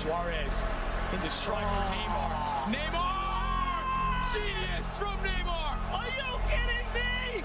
Suarez into strike from oh. Neymar. Neymar! Genius from Neymar! Are you kidding me?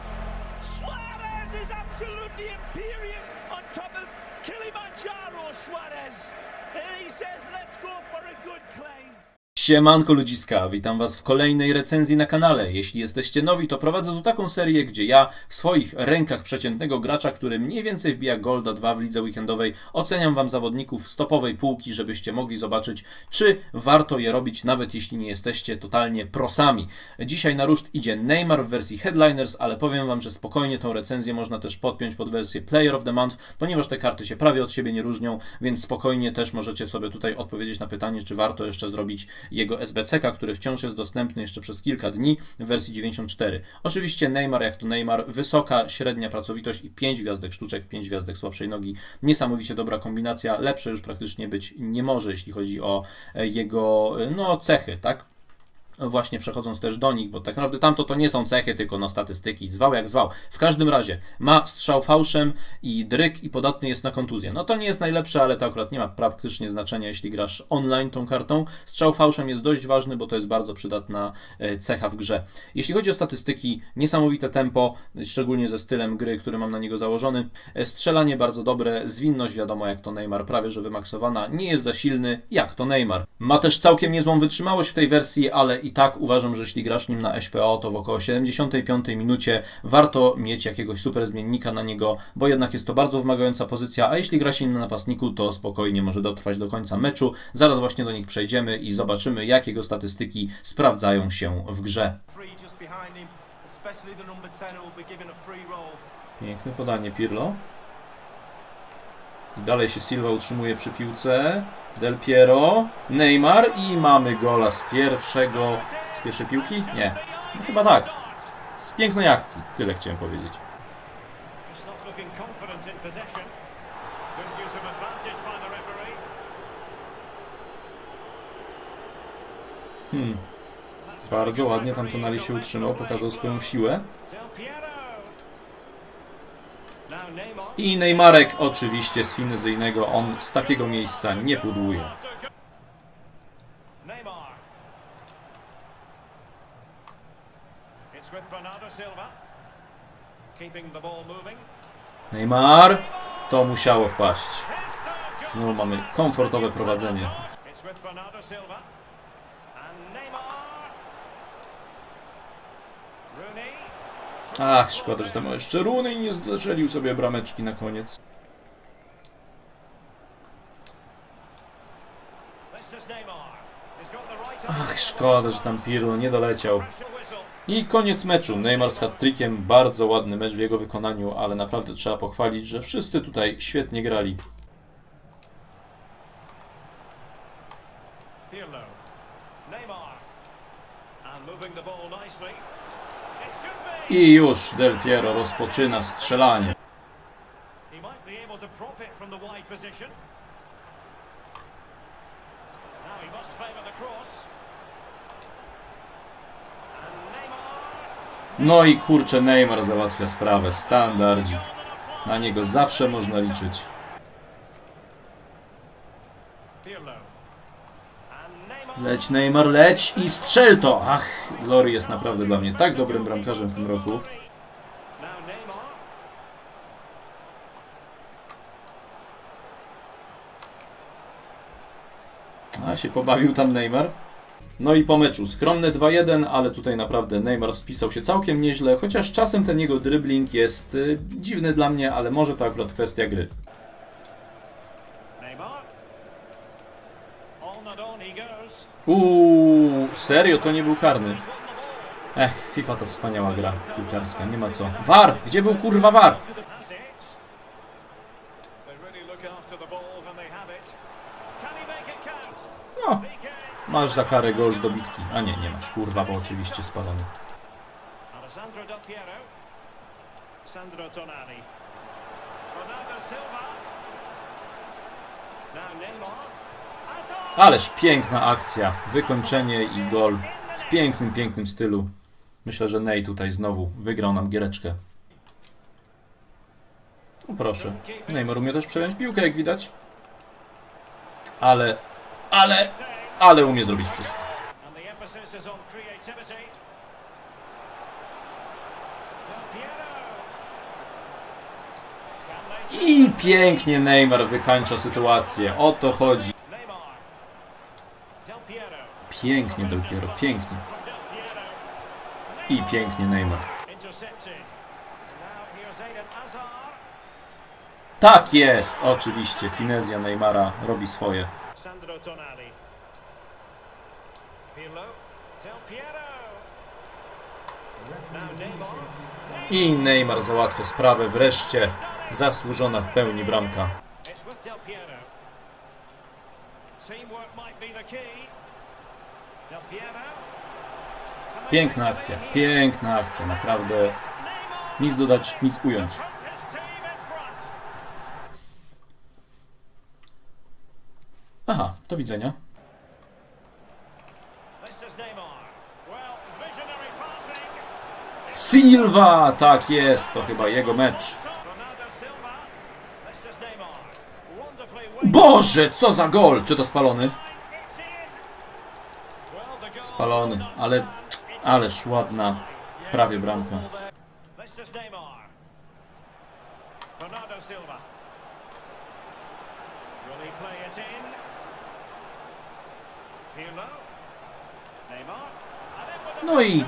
Suarez is absolutely imperial on top of Kilimanjaro Suarez. And he says, let's go for a good claim. Siemanko ludziska, witam was w kolejnej recenzji na kanale. Jeśli jesteście nowi, to prowadzę tu taką serię, gdzie ja w swoich rękach przeciętnego gracza, który mniej więcej wbija Golda 2 w lidze weekendowej, oceniam wam zawodników z topowej półki, żebyście mogli zobaczyć, czy warto je robić, nawet jeśli nie jesteście totalnie prosami. Dzisiaj na ruszt idzie Neymar w wersji Headliners, ale powiem wam, że spokojnie tą recenzję można też podpiąć pod wersję Player of the Month, ponieważ te karty się prawie od siebie nie różnią, więc spokojnie też możecie sobie tutaj odpowiedzieć na pytanie, czy warto jeszcze zrobić jego SBCK, który wciąż jest dostępny jeszcze przez kilka dni w wersji 94. Oczywiście Neymar jak to Neymar, wysoka, średnia pracowitość i 5 gwiazdek sztuczek, 5 gwiazdek słabszej nogi. Niesamowicie dobra kombinacja, lepsze już praktycznie być nie może, jeśli chodzi o e, jego e, no, cechy, tak? Właśnie przechodząc też do nich, bo tak naprawdę tamto to nie są cechy, tylko no statystyki, zwał jak zwał. W każdym razie ma strzał fałszem i dryk i podatny jest na kontuzję. No to nie jest najlepsze, ale to akurat nie ma praktycznie znaczenia, jeśli grasz online tą kartą. Strzał fałszem jest dość ważny, bo to jest bardzo przydatna e, cecha w grze. Jeśli chodzi o statystyki, niesamowite tempo, szczególnie ze stylem gry, który mam na niego założony. E, Strzelanie bardzo dobre, zwinność wiadomo jak to Neymar, prawie że wymaksowana, nie jest za silny jak to Neymar. Ma też całkiem niezłą wytrzymałość w tej wersji, ale i tak uważam, że jeśli grasz nim na SPO, to w około 75 minucie warto mieć jakiegoś super zmiennika na niego, bo jednak jest to bardzo wymagająca pozycja, a jeśli gra się nim na napastniku, to spokojnie może dotrwać do końca meczu. Zaraz właśnie do nich przejdziemy i zobaczymy, jak jego statystyki sprawdzają się w grze. Three just behind him, especially the number 10 who will be given a free roll. Piękne podanie Pirlo. I dalej się Silva utrzymuje przy piłce. Del Piero, Neymar i mamy gola z pierwszego, z pierwszej piłki? Nie, no chyba tak. Z pięknej akcji, tyle chciałem powiedzieć. Hmm, bardzo ładnie tam Tonali się utrzymał, pokazał swoją siłę. Del Piero. Now Neymar. I Neymarek oczywiście z finezyjnego, on z takiego miejsca nie pudłuje. Neymar. To musiało wpaść. Znowu mamy komfortowe prowadzenie. Ach, szkoda, że tam jeszcze Runy nie strzelił sobie brameczki na koniec. Ach, szkoda, że tam Pirlo nie doleciał. I koniec meczu. Neymar z hat-trickiem. Bardzo ładny mecz w jego wykonaniu, ale naprawdę trzeba pochwalić, że wszyscy tutaj świetnie grali. I już Del Piero rozpoczyna strzelanie. No i kurczę, Neymar załatwia sprawę. Standardzik. Na niego zawsze można liczyć. Leć Neymar, leć i strzel to! Ach, Lori jest naprawdę dla mnie tak dobrym bramkarzem w tym roku. A się pobawił tam Neymar. No i po meczu skromne 2-1, ale tutaj naprawdę Neymar spisał się całkiem nieźle, chociaż czasem ten jego dribbling jest y, dziwny dla mnie, ale może to akurat kwestia gry. Neymar. On and on he goes. Uuu, serio, to nie był karny. Ech, FIFA to wspaniała gra piłkarska, nie ma co. VAR! Gdzie był kurwa count? No, masz za karę gol z dobitki. A nie, nie masz, kurwa, bo oczywiście spalony. Sandro Tonali. Ronaldo Silva. Now Neymar. Ależ piękna akcja, wykończenie i gol w pięknym, pięknym stylu. Myślę, że Ney tutaj znowu wygrał nam giereczkę. No proszę, Neymar umie też przejąć piłkę, jak widać. Ale, ale, ale umie zrobić wszystko. I pięknie Neymar wykańcza sytuację. O to chodzi. Neymar. Del Piero. Pięknie pięknie. I pięknie Neymar. Tak jest! Oczywiście, finezja Neymara robi swoje. I Neymar załatwia sprawę wreszcie. Zasłużona w pełni bramka. It's with Del Piero. Teamwork might be the key. Del Piero. Piękna akcja, piękna akcja, naprawdę. Nic dodać, nic ująć. Aha, do widzenia. Silva! Tak jest, to chyba jego mecz. Ronaldo Silva. This is Neymar. Wonderfully weighted. Boże, co za gol! Czy to spalony? Spalony, ale, ależ ładna, prawie bramka. No i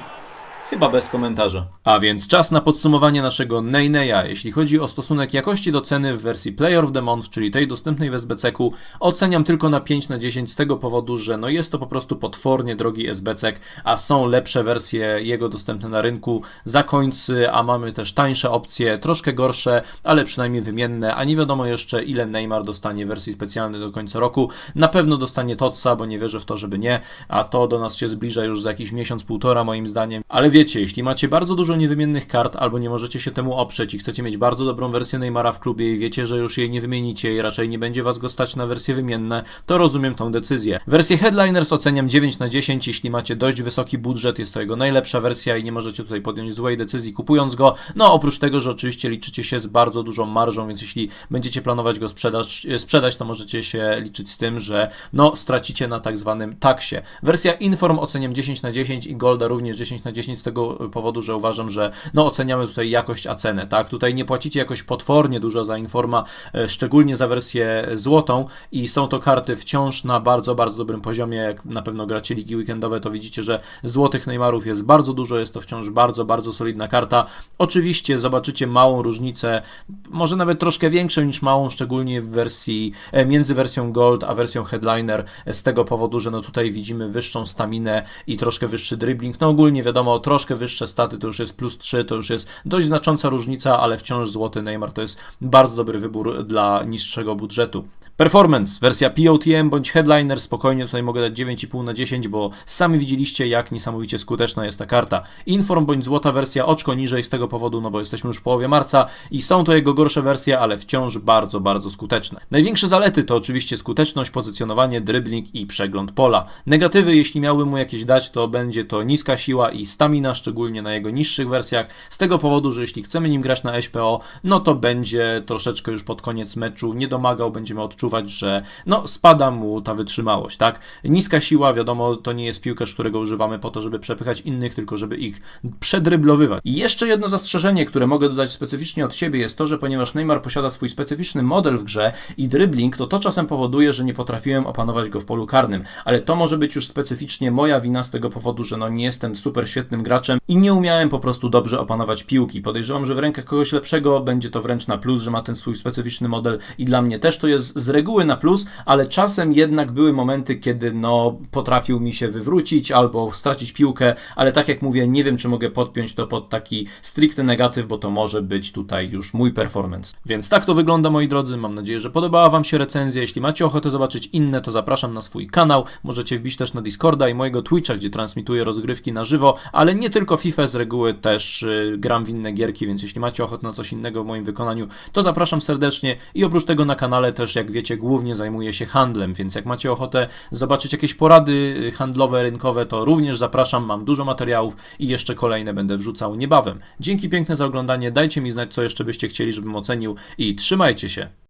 chyba bez komentarza. A więc czas na podsumowanie naszego Neyneya. Jeśli chodzi o stosunek jakości do ceny w wersji Player of the Month, czyli tej dostępnej w SBC-ku, oceniam tylko na 5 na 10 z tego powodu, że no jest to po prostu potwornie drogi SBC, a są lepsze wersje jego dostępne na rynku za końcy, a mamy też tańsze opcje, troszkę gorsze, ale przynajmniej wymienne, a nie wiadomo jeszcze ile Neymar dostanie w wersji specjalnej do końca roku. Na pewno dostanie Totsa, bo nie wierzę w to, żeby nie, a to do nas się zbliża już za jakiś miesiąc, półtora moim zdaniem. Ale wiecie, jeśli macie bardzo dużo niewymiennych kart, albo nie możecie się temu oprzeć i chcecie mieć bardzo dobrą wersję Neymara w klubie i wiecie, że już jej nie wymienicie i raczej nie będzie was go stać na wersje wymienne, to rozumiem tą decyzję. Wersję Headliners oceniam 9 na 10, jeśli macie dość wysoki budżet, jest to jego najlepsza wersja i nie możecie tutaj podjąć złej decyzji kupując go. No oprócz tego, że oczywiście liczycie się z bardzo dużą marżą, więc jeśli będziecie planować go sprzedać, sprzedać to możecie się liczyć z tym, że no stracicie na tak zwanym taksie. Wersja Inform oceniam 10 na 10 i Golda również 10 na 10 z tego powodu, że uważam, że no oceniamy tutaj jakość a cenę, tak? Tutaj nie płacicie jakoś potwornie dużo za Informa, e, szczególnie za wersję złotą i są to karty wciąż na bardzo, bardzo dobrym poziomie, jak na pewno gracie ligi weekendowe, to widzicie, że złotych Neymarów jest bardzo dużo, jest to wciąż bardzo, bardzo solidna karta. Oczywiście zobaczycie małą różnicę, może nawet troszkę większą niż małą, szczególnie w wersji, e, między wersją Gold a wersją Headliner, e, z tego powodu, że no tutaj widzimy wyższą staminę i troszkę wyższy dribbling. No ogólnie wiadomo, troszkę wyższe staty to już jest plus 3, to już jest dość znacząca różnica, ale wciąż złoty Neymar to jest bardzo dobry wybór dla niższego budżetu. Performance, wersja POTM bądź Headliner, spokojnie tutaj mogę dać 9,5 na 10, bo sami widzieliście jak niesamowicie skuteczna jest ta karta. Inform bądź złota wersja oczko niżej z tego powodu, no bo jesteśmy już w połowie marca i są to jego gorsze wersje, ale wciąż bardzo, bardzo skuteczne. Największe zalety to oczywiście skuteczność, pozycjonowanie, dribbling i przegląd pola. Negatywy, jeśli miałbym mu jakieś dać, to będzie to niska siła i stamina, szczególnie na jego niższych wersjach, z tego powodu, że jeśli chcemy nim grać na SPO, no to będzie troszeczkę już pod koniec meczu nie domagał, będziemy odczuwać, że no spada mu ta wytrzymałość, tak? Niska siła, wiadomo, to nie jest piłkarz, którego używamy po to, żeby przepychać innych, tylko żeby ich przedryblowywać. I jeszcze jedno zastrzeżenie, które mogę dodać specyficznie od siebie jest to, że ponieważ Neymar posiada swój specyficzny model w grze i dribbling, to to czasem powoduje, że nie potrafiłem opanować go w polu karnym, ale to może być już specyficznie moja wina z tego powodu, że no nie jestem super świetnym graczem i nie umiałem po prostu dobrze opanować piłki. Podejrzewam, że w rękach kogoś lepszego będzie to wręcz na plus, że ma ten swój specyficzny model i dla mnie też to jest z reguły na plus, ale czasem jednak były momenty, kiedy no potrafił mi się wywrócić albo stracić piłkę, ale tak jak mówię, nie wiem czy mogę podpiąć to pod taki stricte negatyw, bo to może być tutaj już mój performance. Więc tak to wygląda moi drodzy, mam nadzieję, że podobała wam się recenzja. Jeśli macie ochotę zobaczyć inne, to zapraszam na swój kanał. Możecie wbić też na Discorda i mojego Twitcha, gdzie transmituję rozgrywki na żywo, ale nie tylko FIFA, z reguły też y, gram w inne gierki, więc jeśli macie ochotę na coś innego w moim wykonaniu, to zapraszam serdecznie i oprócz tego na kanale też, jak wiecie, głównie zajmuję się handlem, więc jak macie ochotę zobaczyć jakieś porady y, handlowe, rynkowe, to również zapraszam, mam dużo materiałów i jeszcze kolejne będę wrzucał niebawem. Dzięki piękne za oglądanie, dajcie mi znać, co jeszcze byście chcieli, żebym ocenił i trzymajcie się!